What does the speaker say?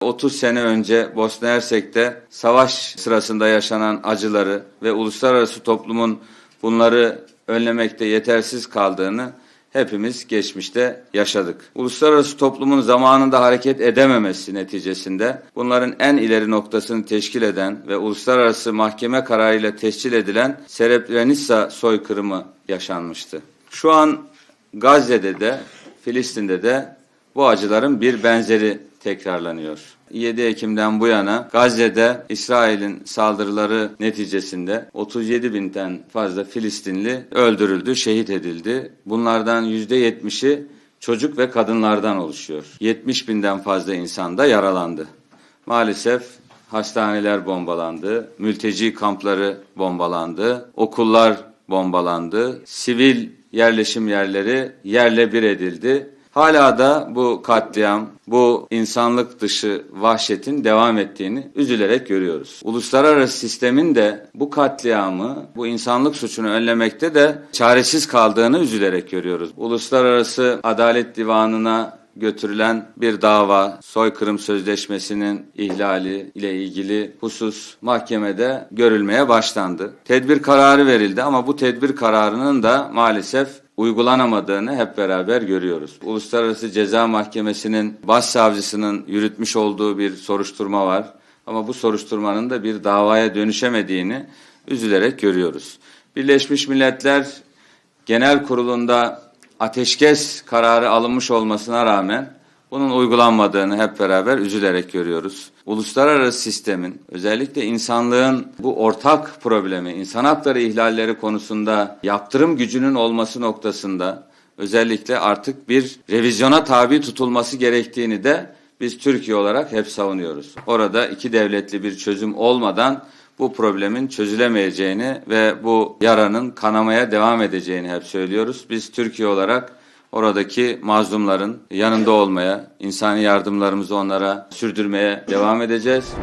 30 sene önce Bosna Hersek'te savaş sırasında yaşanan acıları ve uluslararası toplumun bunları önlemekte yetersiz kaldığını hepimiz geçmişte yaşadık. Uluslararası toplumun zamanında hareket edememesi neticesinde bunların en ileri noktasını teşkil eden ve uluslararası mahkeme kararıyla tescil edilen Srebrenica soykırımı yaşanmıştı. Şu an Gazze'de de Filistin'de de bu acıların bir benzeri tekrarlanıyor. 7 Ekim'den bu yana Gazze'de İsrail'in saldırıları neticesinde 37 binden fazla Filistinli öldürüldü, şehit edildi. Bunlardan %70'i çocuk ve kadınlardan oluşuyor. 70 binden fazla insan da yaralandı. Maalesef hastaneler bombalandı, mülteci kampları bombalandı, okullar bombalandı, sivil yerleşim yerleri yerle bir edildi. Hala da bu katliam, bu insanlık dışı vahşetin devam ettiğini üzülerek görüyoruz. Uluslararası sistemin de bu katliamı, bu insanlık suçunu önlemekte de çaresiz kaldığını üzülerek görüyoruz. Uluslararası Adalet Divanı'na götürülen bir dava, soykırım sözleşmesinin ihlali ile ilgili husus mahkemede görülmeye başlandı. Tedbir kararı verildi ama bu tedbir kararının da maalesef uygulanamadığını hep beraber görüyoruz. Uluslararası Ceza Mahkemesi'nin başsavcısının yürütmüş olduğu bir soruşturma var. Ama bu soruşturmanın da bir davaya dönüşemediğini üzülerek görüyoruz. Birleşmiş Milletler Genel Kurulu'nda ateşkes kararı alınmış olmasına rağmen bunun uygulanmadığını hep beraber üzülerek görüyoruz. Uluslararası sistemin özellikle insanlığın bu ortak problemi, insan hakları ihlalleri konusunda yaptırım gücünün olması noktasında özellikle artık bir revizyona tabi tutulması gerektiğini de biz Türkiye olarak hep savunuyoruz. Orada iki devletli bir çözüm olmadan bu problemin çözülemeyeceğini ve bu yaranın kanamaya devam edeceğini hep söylüyoruz. Biz Türkiye olarak oradaki mazlumların yanında olmaya, insani yardımlarımızı onlara sürdürmeye devam edeceğiz.